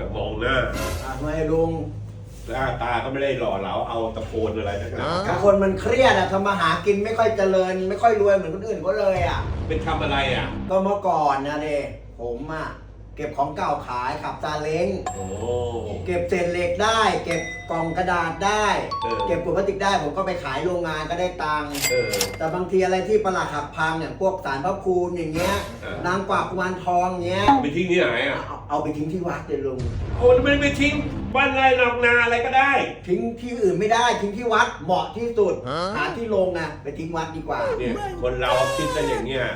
อย่ามองหน้าอะทำไมลุงหน้าตาก็ไม่ได้หล่อเหลาเอาตะโพนอะไรทั้งนั้นถ้าคนมันเครียดอะทำมาหากินไม่ค่อยเจริญ ไม่ค่อยรวยเหมือนคนอื่นเขาเลยอะเป็นทำอะไรอะ ก็เมื่อก่อนนะเดผมอะ เก็บของเก่าขายขับซาเล้ง โอ้ เก็บเศษเหล็กได้ เก็บกล่องกระดาษได้ เออ เก็บขวดพลาสติกได้ผมก็ไปขายโรงงานก็ได้ตังค์เออ แต่บางทีอะไรที่ประหลาดหักพังเนี่ยพวกสารพระภูมิอย่างเงี้ยเออ นางกวักกุมารทองเงี้ยไปทิ้งที่ไหนอะเอาเอาไปทิ้งที่วัดเลยลุงโอ้ยไม่ไปทิ้งบ้านไรนอกนาอะไรก็ได้ ทิ้งที่อื่นไม่ได้ทิ้งที่วัดเหมาะที่สุดหาที่โรงอะไปทิ้งวัดดีกว่า เนี่ยคนเราคิดกันอย่างเงี้ย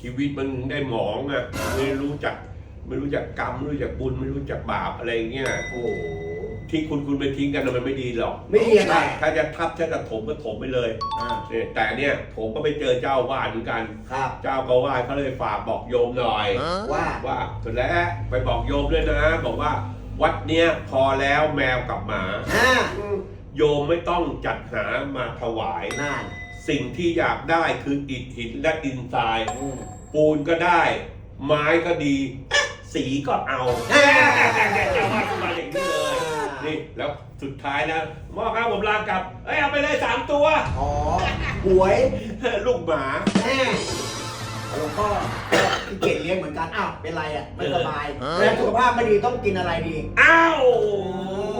ชีวิตมันได้หมองอะไม่รู้จัก ไม่รู้จักกรรมไม่รู้จักบุญไม่รู้จักบาปอะไรเงี้ยโอ้โหที่คุณคุณไปทิ้งกันน่ะมันไม่ดีหรอกไม่ดียังไงถ้าจะทับถ้าจะถมก็ถมไปเลยอ่าเนี่ยแต่เนี่ยผมก็ไปเจอเจ้าวาดเหมือนกัน ครับ เจ้าก็วาดเขาเลยฝากบอกโยมหน่อย ว่า ว่าสุดแล้วไปบอกโยมด้วยนะ บอกว่าวัดเนี้ยพอแล้วแมวกับหมา อ่าโยมไม่ต้องจัดหามาถวาย นั่นสิ่งที่อยากได้คืออิฐหินและดินทราย อืมปูนก็ได้ ไม้ก็ดี สีก็เอาอ่าเจ้าว่ามาอย่างนี้เลยนี่แล้วสุดท้ายนะหมอครับผมลากลับเอ้ยเอาไปเลยสามตัว อ๋อหวยลูกหมาแม่หลวงพ่อพี่เกดเลี้ยงเหมือนกัน อ้าว เป็นไรอะ ไม่สบายเออแล้วสุขภาพไม่ดีต้องกินอะไรดี อ้าว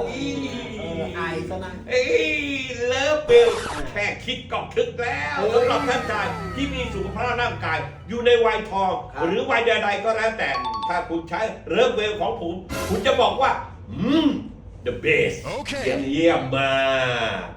เออไอซะนะ เอ้ยเลิฟเบลแค่คิดก็ทึกแล้วเอ้ยสำหรับท่านชายที่มีสุขภาพร่างกาย อยู่ในวัยทองครับหรือวัยใดๆก็แล้วแต่ ถ้าคุณใช้เลิฟเบลของผม คุณจะบอกว่า อืม the best โอเคเยี่ยมมาก